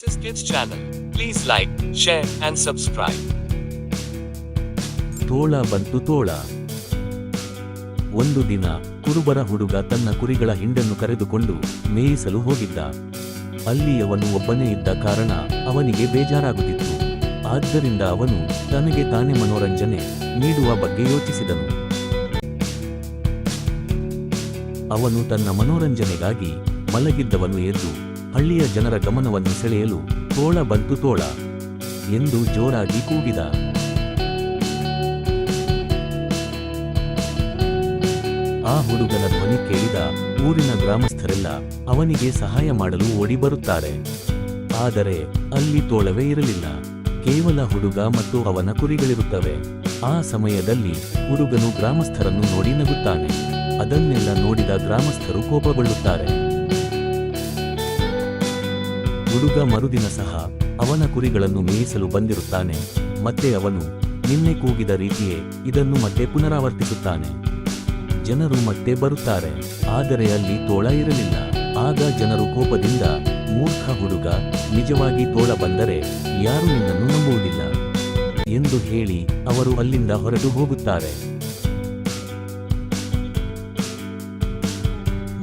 Kids channel. Please like, share, and subscribe. ತೋಳ ಬಂತು ತೋಳ ಒಂದು ದಿನ ಕುರುಬರ ಹುಡುಗ ತನ್ನ ಕುರಿಗಳ ಹಿಂಡನ್ನು ಕರೆದುಕೊಂಡು ಮೇಯಿಸಲು ಹೋಗಿದ್ದ ಅಲ್ಲಿ ಅವನು ಒಬ್ಬನೇ ಇದ್ದ ಕಾರಣ ಅವನಿಗೆ ಬೇಜಾರಾಗುತ್ತಿತ್ತು ಆದ್ದರಿಂದ ಅವನು ತನಗೆ ತಾನೇ ಮನೋರಂಜನೆ ನೀಡುವ ಬಗ್ಗೆ ಯೋಚಿಸಿದನು ಅವನು ತನ್ನ ಮನೋರಂಜನೆಗಾಗಿ ಮಲಗಿದ್ದವನು ಎದ್ದು ಹಳ್ಳಿಯ ಜನರ ಗಮನವನ್ನು ಸೆಳೆಯಲು ತೋಳ ಬಂತು ತೋಳ ಎಂದು ಜೋರಾಗಿ ಕೂಗಿದ. ಆ ಹುಡುಗನ ಧ್ವನಿ ಕೇಳಿದ ಊರಿನ ಗ್ರಾಮಸ್ಥರೆಲ್ಲ ಅವನಿಗೆ ಸಹಾಯ ಮಾಡಲು ಓಡಿ ಬರುತ್ತಾರೆ. ಆದರೆ ಅಲ್ಲಿ ತೋಳವೇ ಇರಲಿಲ್ಲ. ಕೇವಲ ಹುಡುಗ ಮತ್ತು ಅವನ ಕುರಿಗಳಿರುತ್ತವೆ. ಆ ಸಮಯದಲ್ಲಿ ಹುಡುಗನು ಗ್ರಾಮಸ್ಥರನ್ನು ನೋಡಿ ನಗುತ್ತಾನೆ. ಅದನ್ನೆಲ್ಲ ನೋಡಿದ ಗ್ರಾಮಸ್ಥರು ಕೋಪಗೊಳ್ಳುತ್ತಾರೆ. ಹುಡುಗ ಮರುದಿನ ಸಹ ಅವನ ಕುರಿಗಳನ್ನು ಮೇಯಿಸಲು ಬಂದಿರುತ್ತಾನೆ, ಮತ್ತೆ ಅವನು ನಿನ್ನೆ ಕೂಗಿದ ರೀತಿಯೇ ಇದನ್ನು ಮತ್ತೆ ಪುನರಾವರ್ತಿಸುತ್ತಾನೆ. ಜನರು ಮತ್ತೆ ಬರುತ್ತಾರೆ, ಆದರೆ ಅಲ್ಲಿ ತೋಳ ಇರಲಿಲ್ಲ. ಆಗ ಜನರು ಕೋಪದಿಂದ, ಮೂರ್ಖ ಹುಡುಗ, ನಿಜವಾಗಿ ತೋಳ ಬಂದರೆ ಯಾರು ನಿನ್ನನ್ನು ನಂಬುವುದಿಲ್ಲ? ಎಂದು ಹೇಳಿ ಅವರು ಅಲ್ಲಿಂದ ಹೊರಟು ಹೋಗುತ್ತಾರೆ.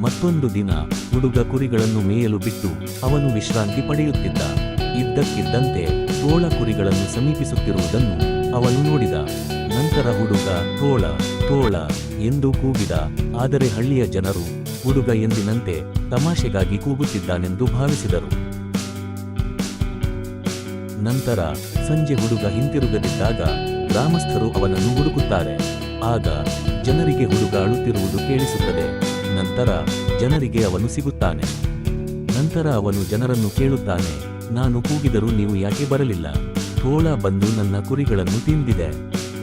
ಮತ್ತೊಂದು ದಿನ ಹುಡುಗ ಕುರಿಗಳನ್ನು ಮೇಯಲು ಬಿಟ್ಟು ಅವನು ವಿಶ್ರಾಂತಿ ಪಡೆಯುತ್ತಿದ್ದ. ಇದ್ದಕ್ಕಿದ್ದಂತೆ ತೋಳ ಕುರಿಗಳನ್ನು ಸಮೀಪಿಸುತ್ತಿರುವುದನ್ನು ಅವನು ನೋಡಿದ. ನಂತರ ಹುಡುಗ, ತೋಳ ತೋಳ ಎಂದು ಕೂಗಿದ. ಆದರೆ ಹಳ್ಳಿಯ ಜನರು ಹುಡುಗ ಎಂದಿನಂತೆ ತಮಾಷೆಗಾಗಿ ಕೂಗುತ್ತಿದ್ದಾನೆಂದು ಭಾವಿಸಿದರು. ನಂತರ ಸಂಜೆ ಹುಡುಗ ಹಿಂತಿರುಗದಿದ್ದಾಗ ಗ್ರಾಮಸ್ಥರು ಅವನನ್ನು ಹುಡುಕುತ್ತಾರೆ. ಆಗ ಜನರಿಗೆ ಹುಡುಗ ಅಳುತ್ತಿರುವುದು ಕೇಳಿಸುತ್ತದೆ. ನಂತರ ಜನರಿಗೆ ಅವನು ಸಿಗುತ್ತಾನೆ. ನಂತರ ಅವನು ಜನರನ್ನು ಕೇಳುತ್ತಾನೆ, ನಾನು ಕೂಗಿದರೂ ನೀವು ಯಾಕೆ ಬರಲಿಲ್ಲ? ತೋಳ ಬಂದು ನನ್ನ ಕುರಿಗಳನ್ನು ತಿಂದಿದೆ.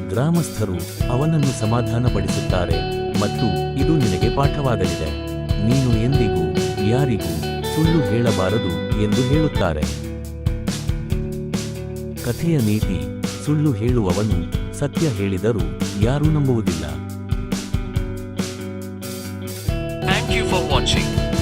ಗ್ರಾಮಸ್ಥರು ಅವನನ್ನು ಸಮಾಧಾನಪಡಿಸುತ್ತಾರೆ ಮತ್ತು ಇದು ನಿನಗೆ ಪಾಠವಾಗಲಿದೆ. ನೀನು ಎಂದಿಗೂ ಯಾರಿಗೂ ಸುಳ್ಳು ಹೇಳಬಾರದು ಎಂದು ಹೇಳುತ್ತಾರೆ. ಕಥೆಯ ನೀತಿ ಸುಳ್ಳು ಹೇಳುವವನು ಸತ್ಯ ಹೇಳಿದರೂ ಯಾರೂ ನಂಬುವುದಿಲ್ಲ. You for watching.